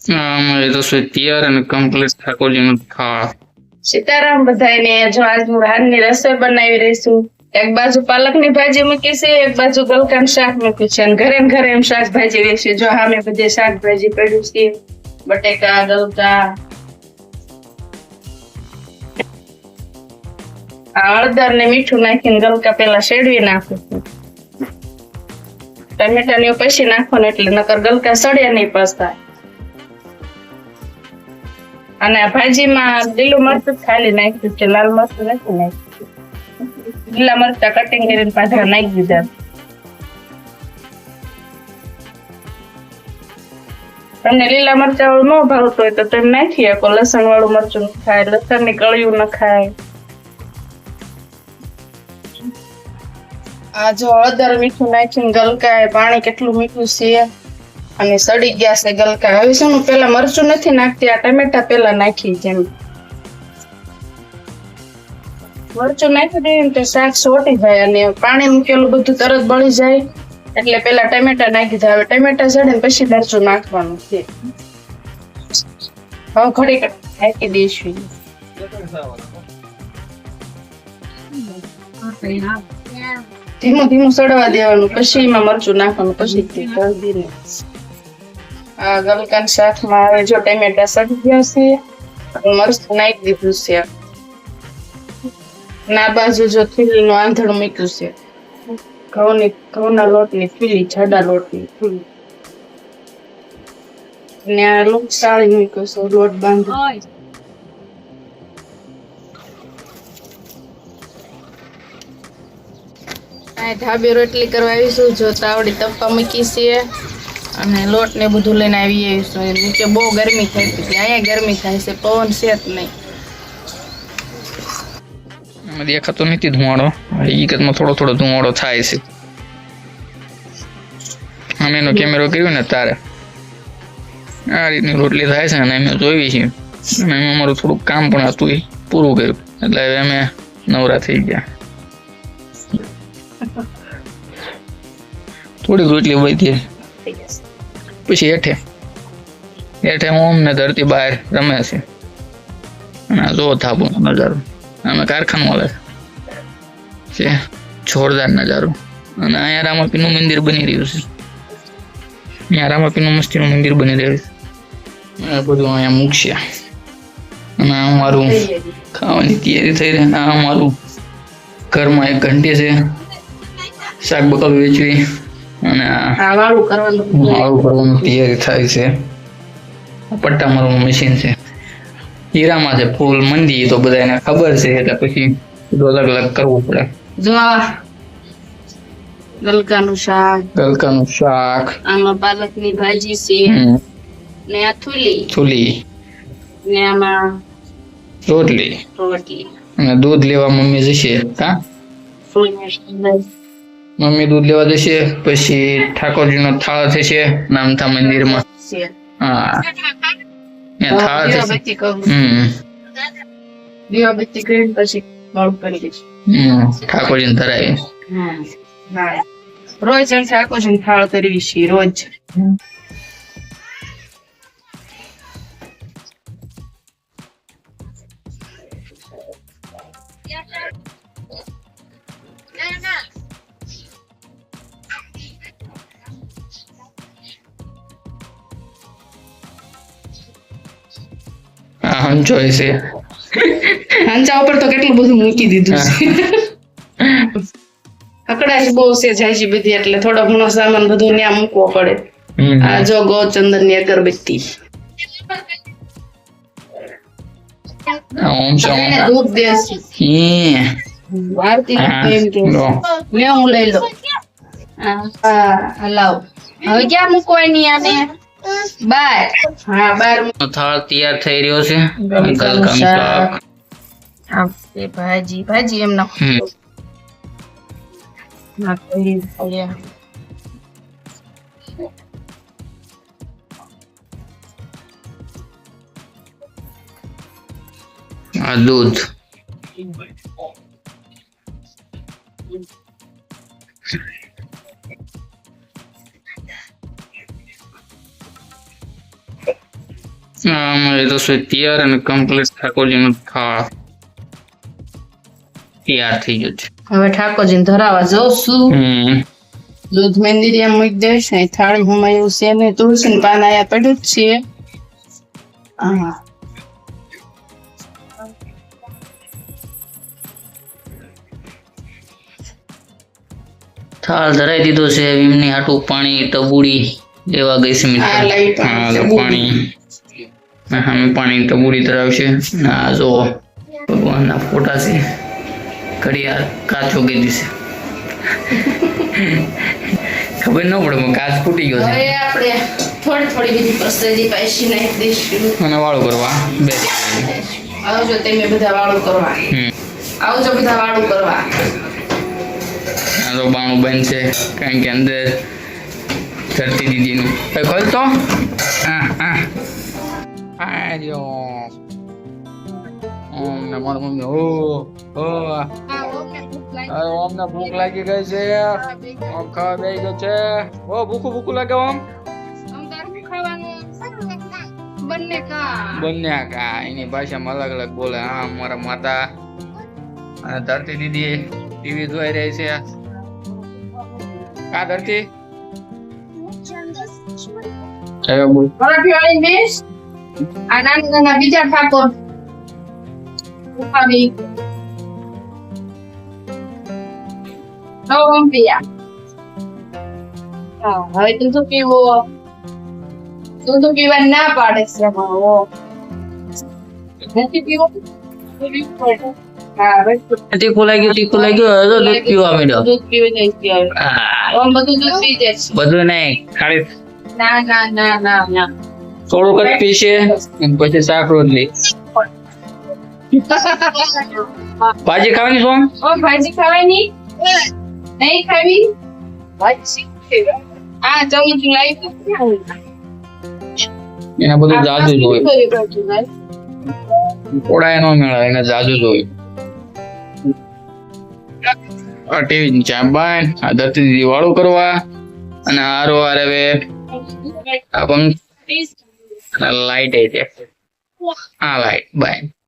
અમારી રસોઈ તૈયાર અને કમ્પ્લીટ ઠાકોરજીનો થાળ સીતારામ બધાને જો આજ હું રાતની રસોઈ બનાવી રહીશું. એક બાજુ પાલકની ભાજી મૂકી છે, એક બાજુ ગલકાનું શાક મૂક્યું છે. અને ઘરે ને ઘરે એમ શાકભાજી રહેશે જો સામે બધે શાકભાજી પડ્યું છે, બટેકા, ગલકા. આ હળદર ને મીઠું નાખીને ગલકા પેલા શેડવી નાખું છું. ટમેટા ને પછી નાખો ને એટલે નકર ગલકા સડ્યા નહીં પસતા અને ભાજીમાં લીલું મરચું ખાલી નાખ્યું છે, લાલ મરચું નથી નાખ્યું. લીલા મરચા કટિંગ કરીને પાછા નાખી દીધા. તમને લીલા મરચા વાળું ન ભાવતું હોય તો તમે નાખી શકો લસણ વાળું મરચું ખાય લસણની કળિયું ન ખાય. આ જો અદર મીઠું નાખીને ગલકાય, પાણી કેટલું મીઠું છે. અને સડી ગયા છે ગલકા. હવે શું હું પેલા મરચું નથી નાખતી, આ ટમેટા પેલા નાખી જેમ. મરચું નાખી દઈએ તો શાક સોટી જાય અને પાણી મૂકેલું બધું તરત બળી જાય. એટલે પેલા ટમેટા નાખી દે હવે ટમેટા ચડે ને પછી મરચું નાખવાનું છે. હવે ઘડી નાખી દઈશું. ધીમું ધીમું સડવા દેવાનું. પછી એમાં મરચું નાખવાનું, પછી હળદી આ ગલકાન શાકમાં હવે જો ટમેટા સડી ગયા છે મરચું નાખી દીધું છે. ના બાજુ જો થીલીનું આંધણ મૂક્યું છે. ઘઉંની ઘઉંના લોટની થીલી જાડા લોટની થીલી. ને આ લોટ સાળી મૂક્યો છે લોટ બાંધી. આ ઢાબે રોટલી કરવા આવીશું જો તાવડી તપવા મૂકી છે. અને લોટ ને બધું લઈને આવી આવીશું નીચે બહુ ગરમી થાય છે અહીંયા ગરમી થાય છે પવન છે જ નહીં. દેખાતો નથી ધુમાડો હકીકતમાં થોડો થોડો ધુમાડો થાય છે. અમે એનો કેમેરો કર્યો ને તારે. આ રીતની રોટલી થાય છે અને અમે જોઈ છીએ. અને અમારું થોડુંક કામ પણ હતું એ પૂરું કર્યું. એટલે હવે અમે નવરા થઈ ગયા. થોડીક રોટલી વધી પછી હેઠે. હેઠે ઓમ ને ધરતી બહાર રમે છે. અને જો થાપો નજારો. અમે કારખાનું આવે છે. જોરદાર નજારો. અને અહીંયા રામાપીનું મંદિર બની રહ્યું છે. અહીંયા રામાપીનું મસ્તીનું મંદિર બની રહ્યું છે. બધું અહીંયા મૂકશે. અને આ મારું ખાવાની તૈયારી થઈ રહી આ અમારું ઘરમાં એક ઘંટી છે. શાક બકલ વેચવી. અને આ આ વાળું કરવાનું તૈયારી થાય છે. પટ્ટા મારવાનું મશીન છે. હીરામાં છે ફૂલ મંદી તો બધાને ખબર છે એટલે પછી બધું અલગ અલગ કરવું પડે. જો ગલકાનું શાક ગલકાનું શાક. આમાં પાલકની ભાજી છે. ને આ થૂલી. ચૂલી ને આમાં રોટલી. રોટલી. અને દૂધ લેવા મમ્મી જશે મમ્મી દૂધ લેવા જશે પછી ઠાકોરજીનો થાળ થશે નામથા મંદિરમાં. હા. થાળ થશે. હમ. દીવાબત્તી કરીને પછી મોડું કરી દઈશ. હમ ઠાકોરજીને ધરાવી રોજ એમ થાળ કરવી છે રોજ. હંચો છે હાંચા ઉપર તો કેટલું બધું મૂકી દીધું છે. અકડાશ બહુ છે જાજી બધી એટલે થોડો ઘણો સામાન બધું ત્યાં મૂકવો પડે. આ જો ગૌચંદનની અગરબત્તી. ઓમ શામ દૂધ દેશું. હી આરતી એમ કે. લો. હું લઈ લો હા હા લાવ હવે ક્યાં મૂકવાની આને બાર હા બાર થાળ તૈયાર થઈ રહ્યો છે ગલકાનું ગલકાનું શાક. શાક હા એ ભાજી ભાજી એમ નાખો હમ. નાખી દીધી. આ દૂધ આ અમારી રસોઈ તૈયાર અને કમ્પ્લીટ ઠાકોરજીનું થાળ તૈયાર થઈ ગયું છે હવે ઠાકોરજીને ધરાવા જઉં છું દૂધ મંદિરિયા મૂકી દઈશ અહીં થાળી હું એવું છે ને તુલસી ને પાન આયા પડ્યું જ છે થાળ ધરાઈ દીધો છે એમની હાટું પાણી ટબુડી લેવા ગઈ છે મિત્રો પાણી, ટબુડી. પાણી ટબુરી ધરાવશે આ જો ભગવાનના ફોટા છે. ઘડિયાળ કાચો ઉગી દીશે ખબર ન પડે કાચ ફૂટી ગયો છે. આપણે થોડી થોડી બીજી પ્રસાદી પાછી નાખી દઈશું. અને વાળું કરવા બે આવજો તમે બધા વાળું કરવા. આવજો બધા વાળું કરવા. આ બાણું બંધ છે કારણ કે અંદર ધરતી દીદીનું. ખોલ તો. હા હા આ જો ઓમ ને મારી મમ્મી હો હો અરે ઓમ ને ભૂખ લાગી ગઈ છે ઓમ ખાવા બેસી ગયો છે ઓ ભૂખું ભૂખું લાગે ઓમ બંને કા બંને આ કા એની ભાષામાં અલગ અલગ બોલે હા મારા માતા અને ધરતી દીદી ટીવી જોઈ રહી છે કા ધરતી કયો બોલ મરાઠી વાળી બેસ આ નાના નાના બીજા ઠાકોર. ઉપાડી. નવ રૂપિયા હવે તું તો પીવો? તું તો પીવા ના પાડે છે મારો નથી પીવો? પડે. બધું નહીં ખાલી ના ના ના ના. થોડુંક જ પીશે પછી શાક રોટલી. ભાજી ખાવાની શું ભાજી ખાવાની? નહીં ખાવી? હા ચમચી લાવી એને બધું જાજુ જોયું કોડાય નો મેળા એને જાજુ જોયું આ ટીવી આ ધરતી કરવા અને હારો હારે હવે આ પંખ લાઈટ છે આ લાઈટ બાય